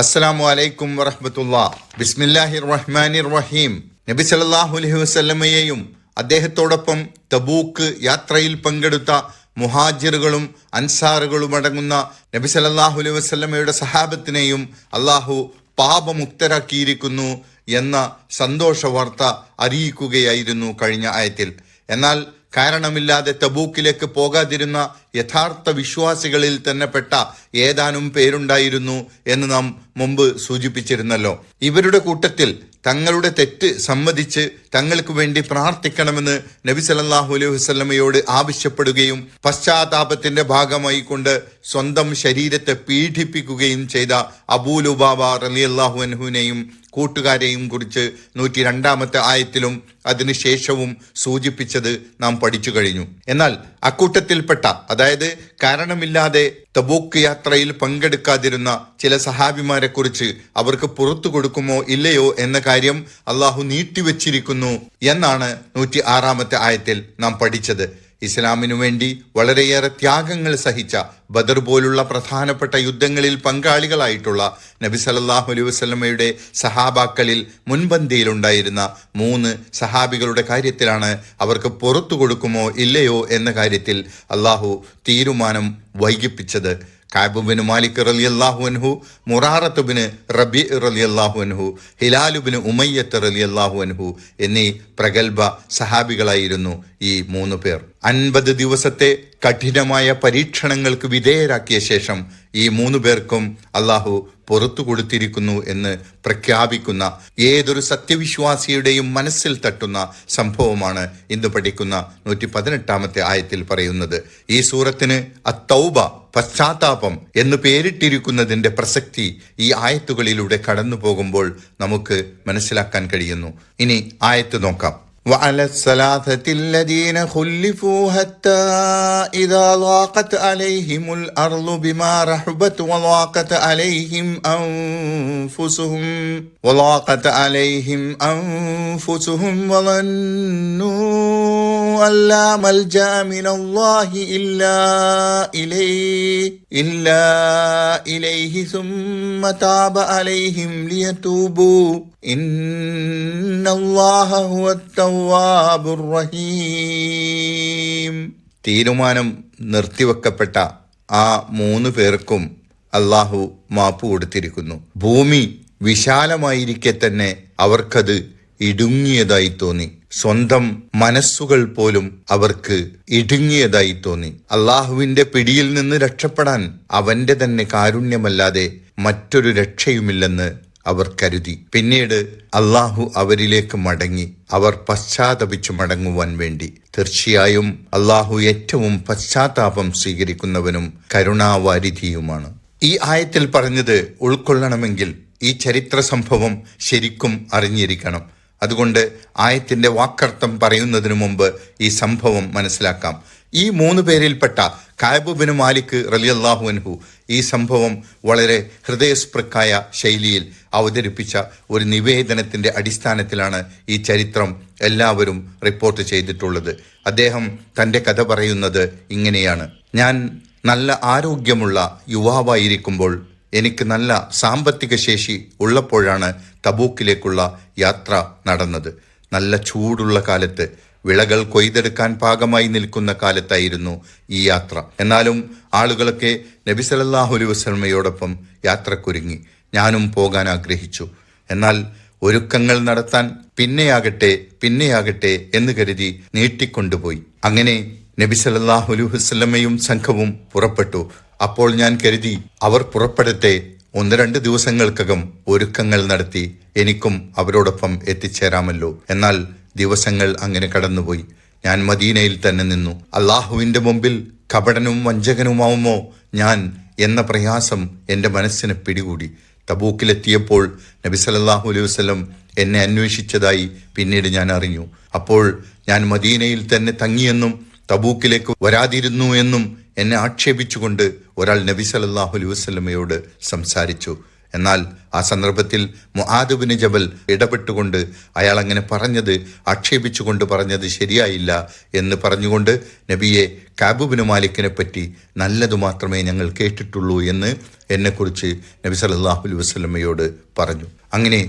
അസ്സലാമു അലൈക്കും വറഹമത്തുള്ള. ബിസ്മില്ലാഹിർ റഹ്മാനിർ റഹീം നബി സല്ലല്ലാഹു അലൈഹി വസല്ലമയെയും അദ്ദേഹത്തോടൊപ്പം തബൂക്ക് യാത്രയിൽ പങ്കെടുത്ത മുഹാജിറുകളും അൻസാറുകളും അടങ്ങുന്ന നബി സല്ലല്ലാഹു അലൈഹി വസ്ലമയുടെ സഹാബത്തിനെയും അള്ളാഹു പാപമുക്തരാക്കിയിരിക്കുന്നു എന്ന സന്തോഷ വാർത്ത അറിയിക്കുകയായിരുന്നു കഴിഞ്ഞ ആയത്തിൽ. എന്നാൽ കാരണമില്ലാതെ തബൂക്കിലേക്ക് പോകാതിരുന്ന യഥാർത്ഥ വിശ്വാസികളിൽ തന്നെ പെട്ട ഏതാനും പേരുണ്ടായിരുന്നു എന്ന് നാം മുമ്പ് സൂചിപ്പിച്ചിരുന്നല്ലോ. ഇവരുടെ കൂട്ടത്തിൽ തങ്ങളുടെ തെറ്റ് സമ്മതിച്ച് തങ്ങൾക്ക് വേണ്ടി പ്രാർത്ഥിക്കണമെന്ന് നബി സല്ലല്ലാഹു അലൈഹി വസ്ലമയോട് ആവശ്യപ്പെടുകയും പശ്ചാത്താപത്തിന്റെ ഭാഗമായി കൊണ്ട് സ്വന്തം ശരീരത്തെ പീഡിപ്പിക്കുകയും ചെയ്ത അബൂലുബാബ റലി അള്ളാഹു അൻഹുവിനെയും കൂട്ടുകാരെയും കുറിച്ച് നൂറ്റി രണ്ടാമത്തെ ആയത്തിലും അതിനുശേഷവും സൂചിപ്പിച്ചത് നാം പഠിച്ചു കഴിഞ്ഞു. എന്നാൽ അക്കൂട്ടത്തിൽപ്പെട്ട അതായത് കാരണമില്ലാതെ തബൂക്ക് യാത്രയിൽ പങ്കെടുക്കാതിരുന്ന ചില സഹാബിമാരെ കുറിച്ച് അവർക്ക് പുറത്തു കൊടുക്കുമോ ഇല്ലയോ എന്ന കാര്യം അള്ളാഹു നീട്ടിവെച്ചിരിക്കുന്നു എന്നാണ് നൂറ്റി ആറാമത്തെ ആയത്തിൽ നാം പഠിച്ചത്. ഇസ്ലാമിനു വേണ്ടി വളരെയേറെ ത്യാഗങ്ങൾ സഹിച്ച ബദർ പോലുള്ള പ്രധാനപ്പെട്ട യുദ്ധങ്ങളിൽ പങ്കാളികളായിട്ടുള്ള നബി സലല്ലാഹു അലൈഹി വസ്ലമയുടെ സഹാബാക്കളിൽ മുൻപന്തിയിലുണ്ടായിരുന്ന മൂന്ന് സഹാബികളുടെ കാര്യത്തിലാണ് അവർക്ക് പുറത്തു കൊടുക്കുമോ ഇല്ലയോ എന്ന കാര്യത്തിൽ അള്ളാഹു തീരുമാനം വൈകിപ്പിച്ചത്. കാബുബിന് മാലിക് റലി അള്ളാഹു അൻഹു മുറാറത്തുബിന് റബി റലി അള്ളാഹു അൻഹു ഹിലാലുബിന് ഉമയ്യത്ത് റലി അള്ളാഹു അൻഹു എന്നീ പ്രഗത്ഭ സഹാബികളായിരുന്നു. ഈ മൂന്ന് പേർ. അൻപത് ദിവസത്തെ കഠിനമായ പരീക്ഷണങ്ങൾക്ക് വിധേയരാക്കിയ ശേഷം ഈ മൂന്ന് പേർക്കും അള്ളാഹു പുറത്തു കൊടുത്തിരിക്കുന്നു എന്ന് പ്രഖ്യാപിക്കുന്ന ഏതൊരു സത്യവിശ്വാസിയുടെയും മനസ്സിൽ തട്ടുന്ന സംഭവമാണ് ഇന്ന് പഠിക്കുന്ന നൂറ്റി പതിനെട്ടാമത്തെ ആയത്തിൽ പറയുന്നത്. ഈ സൂറത്തിന് അത്തൗബ പശ്ചാത്താപം എന്ന് പേരിട്ടിരിക്കുന്നതിന്റെ പ്രസക്തി ഈ ആയത്തുകളിലൂടെ കടന്നു പോകുമ്പോൾ നമുക്ക് മനസ്സിലാക്കാൻ കഴിയുന്നു. ഇനി ആയത്ത് നോക്കാം. وعلى الثلاثة الذين خلفوا حتى إذا ضاقت عليهم الأرض بما رحبت وضاقت عليهم أنفسهم وضاقت عليهم أنفسهم وظنوا أن لا ملجأ من الله إلا إليه إلا إليه ثم تاب عليهم ليتوبوا. إن الله هو التواب റഹീം തീരുമാനം നിർത്തിവെക്കപ്പെട്ട ആ മൂന്ന് പേർക്കും അള്ളാഹു മാപ്പ് കൊടുത്തിരിക്കുന്നു. ഭൂമി വിശാലമായിരിക്കെ തന്നെ അവർക്കത് ഇടുങ്ങിയതായി തോന്നി. സ്വന്തം മനസ്സുകൾ പോലും അവർക്ക് ഇടുങ്ങിയതായി തോന്നി. അള്ളാഹുവിന്റെ പിടിയിൽ നിന്ന് രക്ഷപ്പെടാൻ അവന്റെ തന്നെ കാരുണ്യമല്ലാതെ മറ്റൊരു രക്ഷയുമില്ലെന്ന് അവർ കരുതി. പിന്നീട് അള്ളാഹു അവരിലേക്ക് മടങ്ങി. അവർ പശ്ചാത്തപിച്ചു മടങ്ങുവാൻ വേണ്ടി. തീർച്ചയായും അള്ളാഹു ഏറ്റവും പശ്ചാത്താപം സ്വീകരിക്കുന്നവനും കരുണാവാരിധിയുമാണ്. ഈ ആയത്തിൽ പറഞ്ഞത് ഉൾക്കൊള്ളണമെങ്കിൽ ഈ ചരിത്ര സംഭവം ശരിക്കും അറിഞ്ഞിരിക്കണം. അതുകൊണ്ട് ആയത്തിന്റെ വാക്കർത്ഥം പറയുന്നതിനു മുമ്പ് ഈ സംഭവം മനസ്സിലാക്കാം. ഈ മൂന്ന് പേരിൽപ്പെട്ട കായബുബിന് മാലിക് റലിയല്ലാഹു അൻഹു ഈ സംഭവം വളരെ ഹൃദയസ്പൃക്കായ ശൈലിയിൽ അവതരിപ്പിച്ച ഒരു നിവേദനത്തിന്റെ അടിസ്ഥാനത്തിലാണ് ഈ ചരിത്രം എല്ലാവരും റിപ്പോർട്ട് ചെയ്തിട്ടുള്ളത്. അദ്ദേഹം തന്റെ കഥ പറയുന്നത് ഇങ്ങനെയാണ്. ഞാൻ നല്ല ആരോഗ്യമുള്ള യുവാവായിരിക്കുമ്പോൾ എനിക്ക് നല്ല സാമ്പത്തിക ശേഷി ഉള്ളപ്പോഴാണ് തബൂക്കിലേക്കുള്ള യാത്ര നടന്നത്. നല്ല ചൂടുള്ള കാലത്ത് വിളകൾ കൊയ്തെടുക്കാൻ പാകമായി നിൽക്കുന്ന കാലത്തായിരുന്നു ഈ യാത്ര. എന്നാലും ആളുകളൊക്കെ നബി സല്ലല്ലാഹു അലൈഹി വസല്ലമയോടൊപ്പം യാത്രക്കൊരുങ്ങി. ഞാനും പോകാൻ ആഗ്രഹിച്ചു. എന്നാൽ ഒരുക്കങ്ങൾ നടത്താൻ പിന്നെയാകട്ടെ പിന്നെയാകട്ടെ എന്ന് കരുതി നീട്ടിക്കൊണ്ടുപോയി. അങ്ങനെ നബി വസല്ലമയും സംഘവും പുറപ്പെട്ടു. അപ്പോൾ ഞാൻ കരുതി അവർ പുറപ്പെടട്ടെ. ഒന്ന് രണ്ട് ദിവസങ്ങൾക്കകം ഒരുക്കങ്ങൾ നടത്തി എനിക്കും അവരോടൊപ്പം എത്തിച്ചേരാമല്ലോ. എന്നാൽ ദിവസങ്ങൾ അങ്ങനെ കടന്നുപോയി. ഞാൻ മദീനയിൽ തന്നെ നിന്നു. അള്ളാഹുവിന്റെ മുമ്പിൽ കപടനും വഞ്ചകനുമാവുമോ ഞാൻ എന്ന പ്രയാസം എന്റെ മനസ്സിനെ പിടികൂടി. തബൂക്കിലെത്തിയപ്പോൾ നബി സല്ലല്ലാഹു അലൈഹി വസ്ലം എന്നെ അന്വേഷിച്ചതായി പിന്നീട് ഞാൻ അറിഞ്ഞു. അപ്പോൾ ഞാൻ മദീനയിൽ തന്നെ തങ്ങിയെന്നും തബൂക്കിലേക്ക് വരാതിരുന്നു എന്നും എന്നെ ആക്ഷേപിച്ചുകൊണ്ട് ഒരാൾ നബി സല്ലല്ലാഹു അലൈഹി വസ്ലമയോട് സംസാരിച്ചു. എന്നാൽ ആ സന്ദർഭത്തിൽ മുആദുബിന് ജബൽ ഇടപെട്ടുകൊണ്ട് അയാൾ അങ്ങനെ പറഞ്ഞത് ആക്ഷേപിച്ചുകൊണ്ട് പറഞ്ഞത് ശരിയായില്ല എന്ന് പറഞ്ഞുകൊണ്ട് നബിയെ കാബുബിന് മാലിക്കിനെ പറ്റി നല്ലതു മാത്രമേ ഞങ്ങൾ കേട്ടിട്ടുള്ളൂ എന്ന് എന്നെക്കുറിച്ച് നബി സല്ലല്ലാഹു അലൈഹി വസല്ലമയോട് പറഞ്ഞു. അങ്ങനെ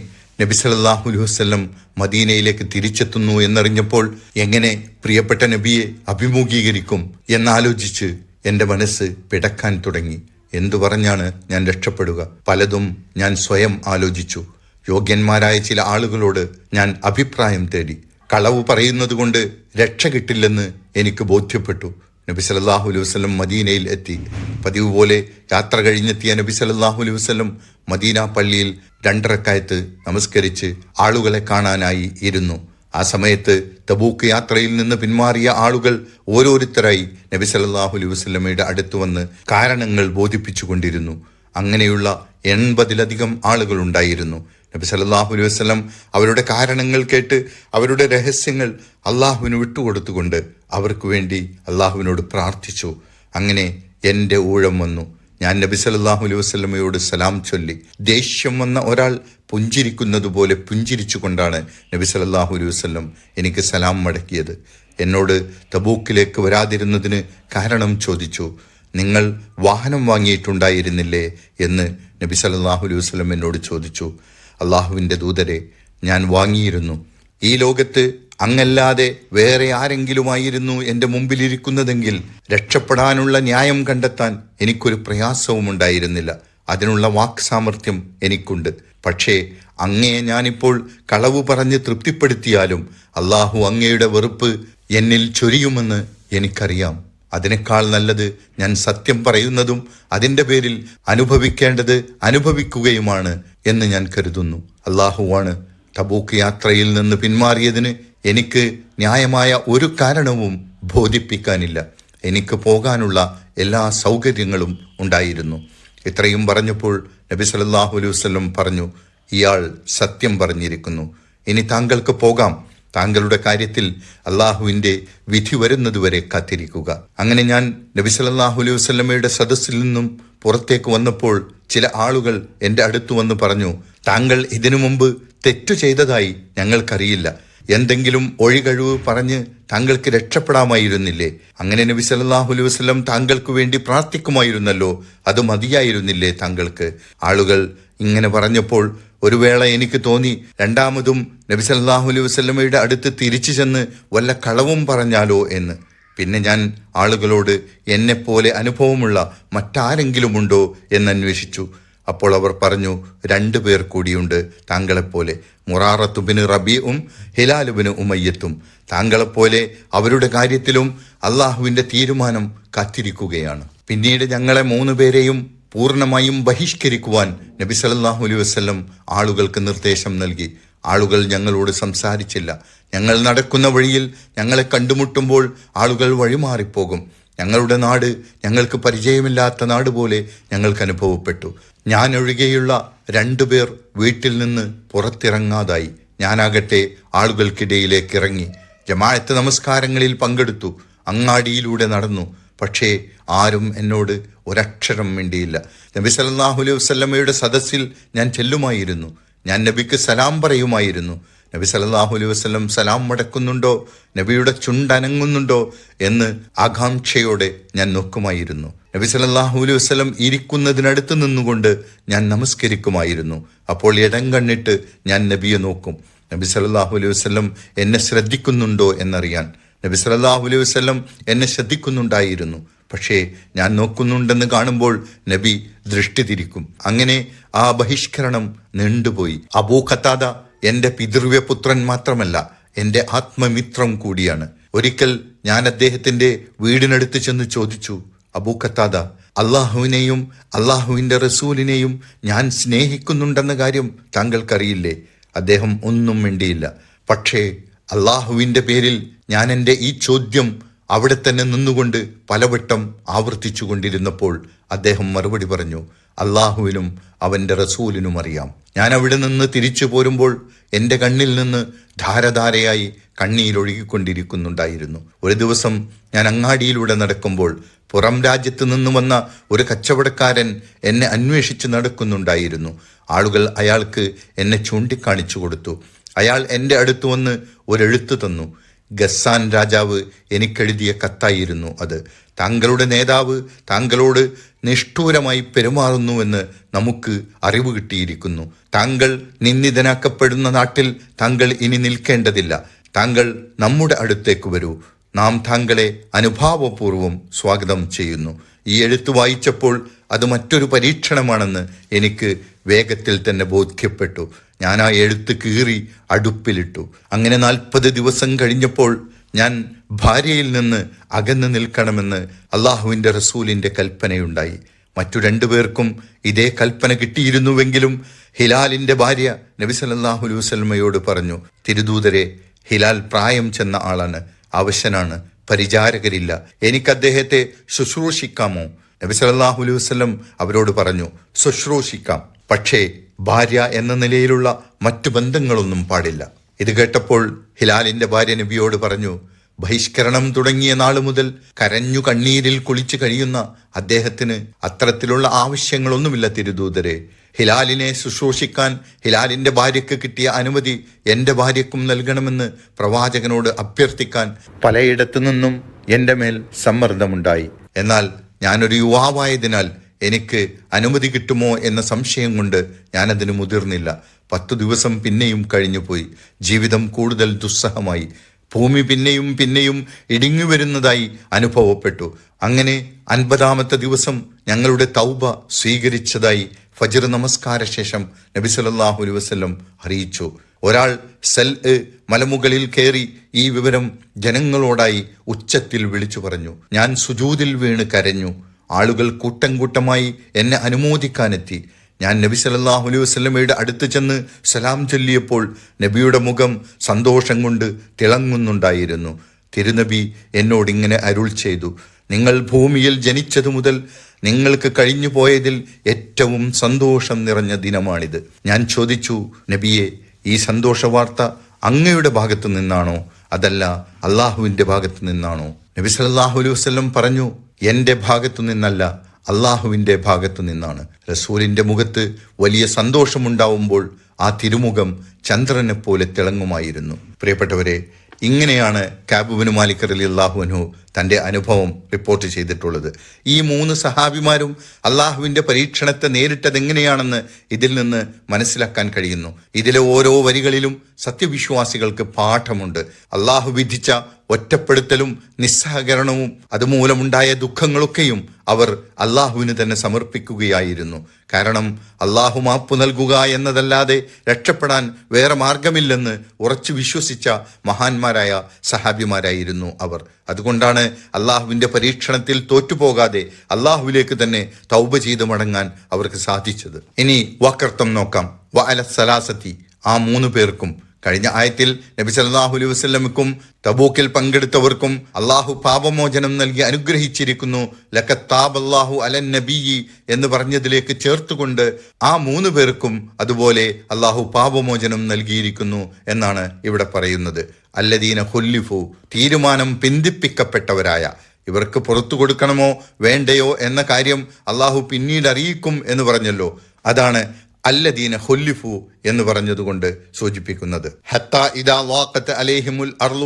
നബി സല്ലല്ലാഹു വസ്ലം മദീനയിലേക്ക് തിരിച്ചെത്തുന്നു എന്നറിഞ്ഞപ്പോൾ എങ്ങനെ പ്രിയപ്പെട്ട നബിയെ അഭിമുഖീകരിക്കും എന്നാലോചിച്ച് എന്റെ മനസ്സ് പിടക്കാൻ തുടങ്ങി. എന്തു പറഞ്ഞാണ് ഞാൻ രക്ഷപ്പെടുക? പലതും ഞാൻ സ്വയം ആലോചിച്ചു. യോഗ്യന്മാരായ ചില ആളുകളോട് ഞാൻ അഭിപ്രായം തേടി. കളവ് പറയുന്നത് കൊണ്ട് രക്ഷ കിട്ടില്ലെന്ന് എനിക്ക് ബോധ്യപ്പെട്ടു. നബി സല്ലല്ലാഹു അലൈഹി വസ്ലം മദീനയിൽ എത്തി. പതിവ് പോലെ യാത്ര കഴിഞ്ഞെത്തിയ നബി സല്ലല്ലാഹു അലൈഹി വസ്ലം മദീന പള്ളിയിൽ രണ്ടരക്കായത്ത് നമസ്കരിച്ച് ആളുകളെ കാണാനായി ഇരുന്നു. ആ സമയത്ത് തബൂക്ക് യാത്രയിൽ നിന്ന് പിന്മാറിയ ആളുകൾ ഓരോരുത്തരായി നബി സല്ലല്ലാഹു അലൈഹി വസല്ലമയുടെ അടുത്ത് വന്ന് കാരണങ്ങൾ ബോധിപ്പിച്ചുകൊണ്ടിരുന്നു. അങ്ങനെയുള്ള എൺപതിലധികം ആളുകൾ ഉണ്ടായിരുന്നു. നബി സല്ലല്ലാഹു അലൈഹി വസല്ലം അവരുടെ കാരണങ്ങൾ കേട്ട് അവരുടെ രഹസ്യങ്ങൾ അള്ളാഹുവിന് വിട്ടുകൊടുത്തുകൊണ്ട് അവർക്ക് വേണ്ടി അള്ളാഹുവിനോട് പ്രാർത്ഥിച്ചു. അങ്ങനെ എന്റെ ഊഴം വന്നു. ഞാൻ നബി സല്ലല്ലാഹു അലൈഹി വസ്ലമയോട് സലാം ചൊല്ലി. ദേഷ്യം വന്ന ഒരാൾ പുഞ്ചിരിക്കുന്നത് പോലെ പുഞ്ചിരിച്ചുകൊണ്ടാണ് നബി സല്ലല്ലാഹു അലൈഹി വസ്ലം എനിക്ക് സലാം മടക്കിയത്. എന്നോട് തബൂക്കിലേക്ക് വരാതിരുന്നതിന് കാരണം ചോദിച്ചു. നിങ്ങൾ വാഹനം വാങ്ങിയിട്ടുണ്ടായിരുന്നില്ലേ? എന്ന് നബി സല്ലല്ലാഹു അലൈഹി വസ്ലം എന്നോട് ചോദിച്ചു. അള്ളാഹുവിന്റെ ദൂതരെ ഞാൻ വാങ്ങിയിരുന്നു. ഈ ലോകത്ത് അങ്ങല്ലാതെ വേറെ ആരെങ്കിലുമായിരുന്നു എന്റെ മുമ്പിലിരിക്കുന്നതെങ്കിൽ രക്ഷപ്പെടാനുള്ള ന്യായം കണ്ടെത്താൻ എനിക്കൊരു പ്രയാസവും ഉണ്ടായിരുന്നില്ല അതിനുള്ള വാക്ക് സാമർഥ്യം എനിക്കുണ്ട്. പക്ഷേ അങ്ങയെ ഞാനിപ്പോൾ കളവ് പറഞ്ഞ് തൃപ്തിപ്പെടുത്തിയാലും അള്ളാഹു അങ്ങയുടെ വെറുപ്പ് എന്നിൽ ചൊരിയുമെന്ന് എനിക്കറിയാം. അതിനേക്കാൾ നല്ലത് ഞാൻ സത്യം പറയുന്നതും അതിന്റെ പേരിൽ അനുഭവിക്കേണ്ടത് അനുഭവിക്കുകയുമാണ് എന്ന് ഞാൻ കരുതുന്നു. അള്ളാഹുവാണ് തബൂക്ക് യാത്രയിൽ നിന്ന് പിന്മാറിയതിന് എനിക്ക് ന്യായമായ ഒരു കാരണവും ബോധിപ്പിക്കാനില്ല. എനിക്ക് പോകാനുള്ള എല്ലാ സൗകര്യങ്ങളും ഉണ്ടായിരുന്നു. ഇത്രയും പറഞ്ഞപ്പോൾ നബി സല്ലല്ലാഹു അലൈഹി വസല്ലം പറഞ്ഞു ഇയാൾ സത്യം പറഞ്ഞിരിക്കുന്നു. ഇനി താങ്കൾക്ക് പോകാം. താങ്കളുടെ കാര്യത്തിൽ അള്ളാഹുവിന്റെ വിധി വരുന്നതുവരെ കാത്തിരിക്കുക. അങ്ങനെ ഞാൻ നബി സല്ലല്ലാഹു അലൈഹി വസ്ലമയുടെ സദസ്സിൽ നിന്നും പുറത്തേക്ക് വന്നപ്പോൾ ചില ആളുകൾ എന്റെ അടുത്ത് വന്ന് പറഞ്ഞു താങ്കൾ ഇതിനു മുമ്പ് തെറ്റു ചെയ്തതായി ഞങ്ങൾക്കറിയില്ല. എന്തെങ്കിലും ഒഴികഴിവ് പറഞ്ഞ് താങ്കൾക്ക് രക്ഷപ്പെടാമായിരുന്നില്ലേ? അങ്ങനെ നബി സല്ലാഹു അലൈഹി വസ്ലം താങ്കൾക്ക് വേണ്ടി പ്രാർത്ഥിക്കുമായിരുന്നല്ലോ. അത് മതിയായിരുന്നില്ലേ താങ്കൾക്ക്? ആളുകൾ ഇങ്ങനെ പറഞ്ഞപ്പോൾ ഒരു വേള എനിക്ക് തോന്നി രണ്ടാമതും നബി സല്ലാഹു അലൈഹി വസ്ലമയുടെ അടുത്ത് തിരിച്ചു ചെന്ന് വല്ല കളവും പറഞ്ഞാലോ എന്ന്. പിന്നെ ഞാൻ ആളുകളോട് എന്നെപ്പോലെ അനുഭവമുള്ള മറ്റാരെങ്കിലുമുണ്ടോ എന്ന് അന്വേഷിച്ചു. അപ്പോൾ അവർ പറഞ്ഞു രണ്ടു പേർ കൂടിയുണ്ട്. താങ്കളെപ്പോലെ മുറാറത്തുബിന് റബിയും ഹിലാലുബിന് ഉമയ്യത്തും. താങ്കളെപ്പോലെ അവരുടെ കാര്യത്തിലും അള്ളാഹുവിന്റെ തീരുമാനം കാത്തിരിക്കുകയാണ്. പിന്നീട് ഞങ്ങളെ മൂന്ന് പേരെയും പൂർണമായും ബഹിഷ്കരിക്കുവാൻ നബി സല്ലല്ലാഹു അലൈഹി വസല്ലം ആളുകൾക്ക് നിർദ്ദേശം നൽകി. ആളുകൾ ഞങ്ങളോട് സംസാരിച്ചില്ല. ഞങ്ങൾ നടക്കുന്ന വഴിയിൽ ഞങ്ങളെ കണ്ടുമുട്ടുമ്പോൾ ആളുകൾ വഴിമാറിപ്പോകും. ഞങ്ങളുടെ നാട് ഞങ്ങൾക്ക് പരിചയമില്ലാത്ത നാട് പോലെ ഞങ്ങൾക്ക് അനുഭവപ്പെട്ടു. ഞാൻ ഒഴികെയുള്ള രണ്ടുപേർ വീട്ടിൽ നിന്ന് പുറത്തിറങ്ങാതായി. ഞാനാകട്ടെ ആളുകൾക്കിടയിലേക്ക് ഇറങ്ങി. ജമാഅത്ത് നമസ്കാരങ്ങളിൽ പങ്കെടുത്തു. അങ്ങാടിയിലൂടെ നടന്നു. പക്ഷേ ആരും എന്നോട് ഒരക്ഷരം മിണ്ടിയില്ല. നബി സല്ലാഹുലൈ അലൈഹി സദസ്സിൽ ഞാൻ ചെല്ലുമായിരുന്നു. ഞാൻ നബിക്ക് സലാം പറയുമായിരുന്നു. നബി സല്ലല്ലാഹു അലൈഹി വസ്ലം സലാം മുടക്കുന്നുണ്ടോ? നബിയുടെ ചുണ്ടനങ്ങുന്നുണ്ടോ? എന്ന് ആകാംക്ഷയോടെ ഞാൻ നോക്കുമായിരുന്നു. നബി സല്ലല്ലാഹു അലൈഹി വസ്ലം ഇരിക്കുന്നതിനടുത്ത് നിന്നുകൊണ്ട് ഞാൻ നമസ്കരിക്കുമായിരുന്നു. അപ്പോൾ ഇടം കണ്ണിട്ട് ഞാൻ നബിയെ നോക്കും. നബി സല്ലല്ലാഹു അലൈഹി വസ്ലം എന്നെ ശ്രദ്ധിക്കുന്നുണ്ടോ എന്നറിയാൻ. നബി സല്ലല്ലാഹു അലൈഹി വസ്ലം എന്നെ ശ്രദ്ധിക്കുന്നുണ്ടായിരുന്നു. പക്ഷേ ഞാൻ നോക്കുന്നുണ്ടെന്ന് കാണുമ്പോൾ നബി ദൃഷ്ടി തിരിക്കും. അങ്ങനെ ആ ബഹിഷ്കരണം നീണ്ടുപോയി. അബൂ ഖത്താദ എന്റെ പിതൃവ്യപുത്രൻ മാത്രമല്ല എന്റെ ആത്മമിത്രം കൂടിയാണ്. ഒരിക്കൽ ഞാൻ അദ്ദേഹത്തിന്റെ വീടിനടുത്ത് ചെന്ന് ചോദിച്ചു അബൂ ഖത്താദ അള്ളാഹുവിനെയും അള്ളാഹുവിന്റെ റസൂലിനെയും ഞാൻ സ്നേഹിക്കുന്നുണ്ടെന്ന കാര്യം താങ്കൾക്കറിയില്ലേ? അദ്ദേഹം ഒന്നും മിണ്ടിയില്ല. പക്ഷേ അള്ളാഹുവിന്റെ പേരിൽ ഞാൻ എന്റെ ഈ ചോദ്യം അവിടെ തന്നെ നിന്നുകൊണ്ട് പലവട്ടം ആവർത്തിച്ചു കൊണ്ടിരുന്നപ്പോൾ അദ്ദേഹം മറുപടി പറഞ്ഞു അള്ളാഹുവിനും അവന്റെ റസൂലിനും അറിയാം. ഞാൻ അവിടെ നിന്ന് തിരിച്ചു പോരുമ്പോൾ എന്റെ കണ്ണിൽ നിന്ന് ധാരധാരയായി കണ്ണീരൊഴുകിക്കൊണ്ടിരിക്കുന്നുണ്ടായിരുന്നു ഒരു ദിവസം ഞാൻ അങ്ങാടിയിലൂടെ നടക്കുമ്പോൾ പുറം രാജ്യത്ത് നിന്ന് വന്ന ഒരു കച്ചവടക്കാരൻ എന്നെ അന്വേഷിച്ച് നടക്കുന്നുണ്ടായിരുന്നു. ആളുകൾ അയാൾക്ക് എന്നെ ചൂണ്ടിക്കാണിച്ചു കൊടുത്തു. അയാൾ എന്റെ അടുത്ത് വന്ന് ഒരെഴുത്ത് തന്നു. ഗസ്സാൻ രാജാവ് എനിക്കെഴുതിയ കത്തായിരുന്നു അത്. താങ്കളുടെ നേതാവ് താങ്കളോട് നിഷ്ഠൂരമായി പെരുമാറുന്നുവെന്ന് നമുക്ക് അറിവ് കിട്ടിയിരിക്കുന്നു. താങ്കൾ നിന്ദിതനാക്കപ്പെടുന്ന നാട്ടിൽ താങ്കൾ ഇനി നിൽക്കേണ്ടതില്ല. താങ്കൾ നമ്മുടെ അടുത്തേക്ക് വരൂ. നാം താങ്കളെ അനുഭാവപൂർവം സ്വാഗതം ചെയ്യുന്നു. ഈ എഴുത്ത് വായിച്ചപ്പോൾ അത് മറ്റൊരു പരീക്ഷണമാണെന്ന് എനിക്ക് വേഗത്തിൽ തന്നെ ബോധ്യപ്പെട്ടു. ഞാൻ ആ എഴുത്ത് കീറി അടുപ്പിലിട്ടു. അങ്ങനെ നാൽപ്പത് ദിവസം കഴിഞ്ഞപ്പോൾ ഞാൻ ഭാര്യയിൽ നിന്ന് അകന്നു നിൽക്കണമെന്ന് അള്ളാഹുവിന്റെ റസൂലിന്റെ കൽപ്പനയുണ്ടായി. മറ്റു രണ്ടുപേർക്കും ഇതേ കൽപ്പന കിട്ടിയിരുന്നുവെങ്കിലും ഹിലാലിന്റെ ഭാര്യ നബി സല്ലല്ലാഹു അലൈഹി വസല്ലമയോട് പറഞ്ഞു തിരുദൂതരെ ഹിലാൽ പ്രായം ചെന്ന ആളാണ് അവശനാണ് പരിചാരകരില്ല. എനിക്ക് അദ്ദേഹത്തെ ശുശ്രൂഷിക്കാമോ? നബി സല്ലല്ലാഹു അലൈഹി വസല്ലം അവരോട് പറഞ്ഞു ശുശ്രൂഷിക്കാം. പക്ഷേ ഭാര്യ എന്ന നിലയിലുള്ള മറ്റു ബന്ധങ്ങളൊന്നും പാടില്ല. ഇത് കേട്ടപ്പോൾ ഹിലാലിന്റെ ഭാര്യ നബിയോട് പറഞ്ഞു ബഹിഷ്കരണം തുടങ്ങിയ നാളു മുതൽ കരഞ്ഞു കണ്ണീരിൽ കുളിച്ചു കഴിയുന്ന അദ്ദേഹത്തിന് അത്തരത്തിലുള്ള ആവശ്യങ്ങളൊന്നുമില്ല തിരുദൂതരെ. ഹിലാലിനെ ശുശ്രൂഷിക്കാൻ ഹിലാലിന്റെ ഭാര്യയ്ക്ക് കിട്ടിയ അനുമതി എന്റെ ഭാര്യയ്ക്കും നൽകണമെന്ന് പ്രവാചകനോട് അഭ്യർത്ഥിക്കാൻ പലയിടത്തു നിന്നും എന്റെ മേൽ സമ്മർദ്ദമുണ്ടായി. എന്നാൽ ഞാനൊരു യുവാവായതിനാൽ എനിക്ക് അനുമതി കിട്ടുമോ എന്ന സംശയം കൊണ്ട് ഞാനതിന് മുതിർന്നില്ല. പത്തു ദിവസം പിന്നെയും കഴിഞ്ഞുപോയി. ജീവിതം കൂടുതൽ ദുസ്സഹമായി. ഭൂമി പിന്നെയും പിന്നെയും ഇടിഞ്ഞു വരുന്നതായി അനുഭവപ്പെട്ടു. അങ്ങനെ അൻപതാമത്തെ ദിവസം ഞങ്ങളുടെ തൗബ സ്വീകരിച്ചതായി ഫജർ നമസ്കാര ശേഷം നബി സല്ലല്ലാഹു അലൈഹി വസല്ലം അറിയിച്ചു. ഒരാൾ സെൽ മലമുകളിൽ കയറി ഈ വിവരം ജനങ്ങളോടായി ഉച്ചത്തിൽ വിളിച്ചു പറഞ്ഞു. ഞാൻ സുജൂതിൽ വീണ് കരഞ്ഞു. ആളുകൾ കൂട്ടം കൂട്ടമായി എന്നെ അനുമോദിക്കാനെത്തി. ഞാൻ നബി സല്ലല്ലാഹു അലൈഹി വസ്ലമയുടെ അടുത്ത് ചെന്ന് സലാം ചൊല്ലിയപ്പോൾ നബിയുടെ മുഖം സന്തോഷം കൊണ്ട് തിളങ്ങുന്നുണ്ടായിരുന്നു. തിരുനബി എന്നോട് ഇങ്ങനെ അരുൾ ചെയ്തു. നിങ്ങൾ ഭൂമിയിൽ ജനിച്ചതു മുതൽ നിങ്ങൾക്ക് കഴിഞ്ഞു പോയതിൽ ഏറ്റവും സന്തോഷം നിറഞ്ഞ ദിനമാണിത്. ഞാൻ ചോദിച്ചു നബിയെ ഈ സന്തോഷ വാർത്ത അങ്ങയുടെ ഭാഗത്തു നിന്നാണോ? അതല്ല അള്ളാഹുവിന്റെ ഭാഗത്തു നിന്നാണോ? നബി സല്ലല്ലാഹു അലൈഹി വസ്ലം പറഞ്ഞു എന്റെ ഭാഗത്തു നിന്നല്ല. അള്ളാഹുവിന്റെ ഭാഗത്തു നിന്നാണ്. റസൂലിന്റെ മുഖത്ത് വലിയ സന്തോഷമുണ്ടാവുമ്പോൾ ആ തിരുമുഖം ചന്ദ്രനെ പോലെ തിളങ്ങുമായിരുന്നു. പ്രിയപ്പെട്ടവരെ ഇങ്ങനെയാണ് കാബുബിന് മാലിക് അലി അള്ളാഹുവിനു തന്റെ അനുഭവം റിപ്പോർട്ട് ചെയ്തിട്ടുള്ളത്. ഈ മൂന്ന് സഹാബിമാരും അള്ളാഹുവിന്റെ പരീക്ഷണത്തെ നേരിട്ടത് എങ്ങനെയാണെന്ന് ഇതിൽ നിന്ന് മനസ്സിലാക്കാൻ കഴിയുന്നു. ഇതിലെ ഓരോ വരികളിലും സത്യവിശ്വാസികൾക്ക് പാഠമുണ്ട്. അള്ളാഹു വിധിച്ച ഒറ്റപ്പെടുത്തലും നിസ്സഹകരണവും അതുമൂലമുണ്ടായ ദുഃഖങ്ങളൊക്കെയും അവർ അള്ളാഹുവിന് തന്നെ സമർപ്പിക്കുകയായിരുന്നു. കാരണം അള്ളാഹു മാപ്പ് നൽകുക എന്നതല്ലാതെ രക്ഷപ്പെടാൻ വേറെ മാർഗമില്ലെന്ന് ഉറച്ചു വിശ്വസിച്ച മഹാന്മാരായ സഹാബിമാരായിരുന്നു അവർ. അതുകൊണ്ടാണ് അള്ളാഹുവിന്റെ പരീക്ഷണത്തിൽ തോറ്റുപോകാതെ അള്ളാഹുവിലേക്ക് തന്നെ തൗബ ചെയ്ത് മടങ്ങാൻ അവർക്ക് സാധിച്ചത്. ഇനി വാക്കർത്ഥം നോക്കാം. വ അല സലാസത്തി. ആ മൂന്ന് പേർക്കും കഴിഞ്ഞ ആയത്തിൽ നബി സല്ലല്ലാഹു അലൈഹി വസല്ലമക്കും തബൂക്കിൽ പങ്കെടുത്തവർക്കും അള്ളാഹു പാപമോചനം നൽകി അനുഗ്രഹിച്ചിരിക്കുന്നു. ലക്കത്താബല്ലാഹു അലൻ നബിയി എന്ന് പറഞ്ഞതിലേക്ക് ചേർത്തുകൊണ്ട് ആ മൂന്ന് പേർക്കും അതുപോലെ അള്ളാഹു പാപമോചനം നൽകിയിരിക്കുന്നു എന്നാണ് ഇവിടെ പറയുന്നത്. അല്ലദീന ഹുല്ലിഫു തീരുമാനം പിന്തിപ്പിക്കപ്പെട്ടവരായ. ഇവർക്ക് പുറത്തു കൊടുക്കണമോ വേണ്ടയോ എന്ന കാര്യം അള്ളാഹു പിന്നീട് അറിയിക്കും എന്ന് പറഞ്ഞല്ലോ. അതാണ് അല്ലദീന ഹൊല്ലിഫു എന്ന് പറഞ്ഞതുകൊണ്ട് സൂചിപ്പിക്കുന്നത്. ഹത്ത ഇദാ വാക്കത്ത് അലേഹിമുൽ അർലു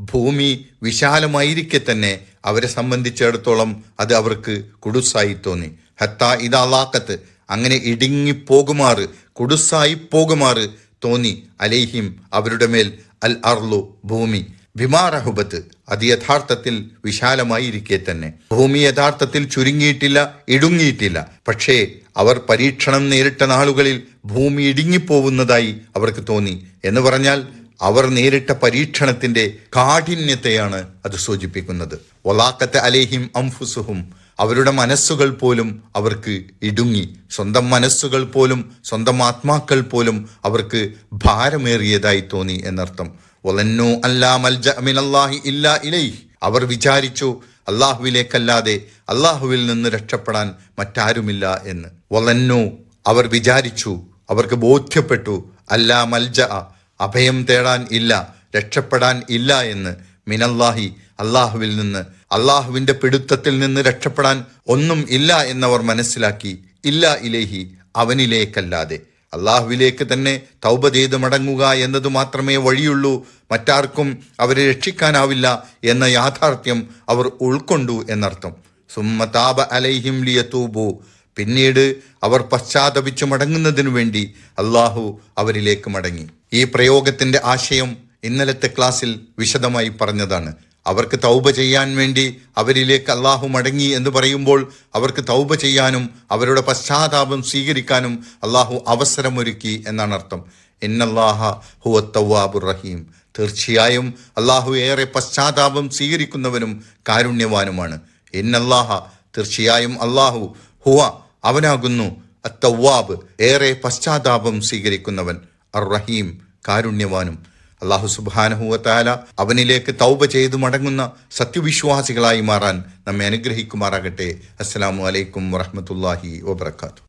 ഭൂമി വിശാലമായിരിക്കെ തന്നെ അവരെ സംബന്ധിച്ചിടത്തോളം അത് അവർക്ക് കുടുസായി തോന്നി. ഹത്ത ഇദാ വാക്കത്ത് അങ്ങനെ ഇടുങ്ങി ഇടുങ്ങിപ്പോകുമാറ് കുടുസായി പോകുമാറ് തോന്നി അലേഹിം അവരുടെ മേൽ അൽ അർലു ഭൂമി. വിമാറഹുബത്ത് അത് യഥാർത്ഥത്തിൽ വിശാലമായിരിക്കെ തന്നെ. ഭൂമി യഥാർത്ഥത്തിൽ ചുരുങ്ങിയിട്ടില്ല ഇടുങ്ങിയിട്ടില്ല. പക്ഷേ അവർ പരീക്ഷണം നേരിട്ട നാളുകളിൽ ഭൂമി ഇടുങ്ങിപ്പോവുന്നതായി അവർക്ക് തോന്നി എന്ന് പറഞ്ഞാൽ അവർ നേരിട്ട പരീക്ഷണത്തിന്റെ കാഠിന്യത്തെയാണ് അത് സൂചിപ്പിക്കുന്നത്. ഒലാക്കത്തെ അലേഹിം അംഫുസുഹും അവരുടെ മനസ്സുകൾ പോലും അവർക്ക് ഇടുങ്ങി. സ്വന്തം മനസ്സുകൾ പോലും സ്വന്തം ആത്മാക്കൾ പോലും അവർക്ക് ഭാരമേറിയതായി തോന്നി എന്നർത്ഥം. ഒലന്നു അല്ലാ മൽജ അമിനല്ലാഹി ഇല്ലാ ഇലൈഹ്. അവർ വിചാരിച്ചു അള്ളാഹുവിലേക്കല്ലാതെ അള്ളാഹുവിൽ നിന്ന് രക്ഷപ്പെടാൻ മറ്റാരുമില്ല എന്ന്. വലന്നു അവർ വിചാരിച്ചു അവർക്ക് ബോധ്യപ്പെട്ടു അല്ലാ മൽജ അഭയം തേടാൻ ഇല്ല രക്ഷപ്പെടാൻ ഇല്ല എന്ന്. മിനല്ലാഹി അള്ളാഹുവിൽ നിന്ന് അള്ളാഹുവിന്റെ പിടുത്തത്തിൽ നിന്ന് രക്ഷപ്പെടാൻ ഒന്നും ഇല്ല എന്നവർ മനസ്സിലാക്കി ഇല്ല ഇലേഹി അവനിലേക്കല്ലാതെ. അള്ളാഹുവിലേക്ക് തന്നെ തൗബ ചെയ്ത് മടങ്ങുക എന്നത് മാത്രമേ വഴിയുള്ളൂ. മറ്റാർക്കും അവരെ രക്ഷിക്കാനാവില്ല എന്ന യാഥാർത്ഥ്യം അവർ ഉൾക്കൊണ്ടു എന്നർത്ഥം. സുമ്മ താപ അലൈഹിം ലിയത്തൂബു പിന്നീട് അവർ പശ്ചാത്തപിച്ചു മടങ്ങുന്നതിനു വേണ്ടി അള്ളാഹു അവരിലേക്ക് മടങ്ങി. ഈ പ്രയോഗത്തിന്റെ ആശയം ഇന്നലത്തെ ക്ലാസ്സിൽ വിശദമായി പറഞ്ഞതാണ്. അവർക്ക് തൗബ ചെയ്യാൻ വേണ്ടി അവരിലേക്ക് അള്ളാഹു മടങ്ങി എന്ന് പറയുമ്പോൾ അവർക്ക് തൗബ ചെയ്യാനും അവരുടെ പശ്ചാത്താപം സ്വീകരിക്കാനും അള്ളാഹു അവസരമൊരുക്കി എന്നാണ് അർത്ഥം. ഇന്നല്ലാഹ ഹുവ തവ്വാബുർ റഹീം. തീർച്ചയായും അള്ളാഹു ഏറെ പശ്ചാത്താപം സ്വീകരിക്കുന്നവനും കാരുണ്യവാനുമാണ്. ഇന്നല്ലാഹ തീർച്ചയായും അള്ളാഹു ഹുവ അവനാകുന്നു. അത്തവാബ് ഏറെ പശ്ചാത്താപം സ്വീകരിക്കുന്നവൻ. അർ റഹീം കാരുണ്യവാനും. അള്ളാഹു സുബാനഹുവത്താല അവനിലേക്ക് തൗബ ചെയ്തു മടങ്ങുന്ന സത്യവിശ്വാസികളായി മാറാൻ നമ്മെ അനുഗ്രഹിക്കുമാറാകട്ടെ. അസ്സാം വലൈക്കും വറഹമത്തല്ലാഹി വബർക്കാത്തു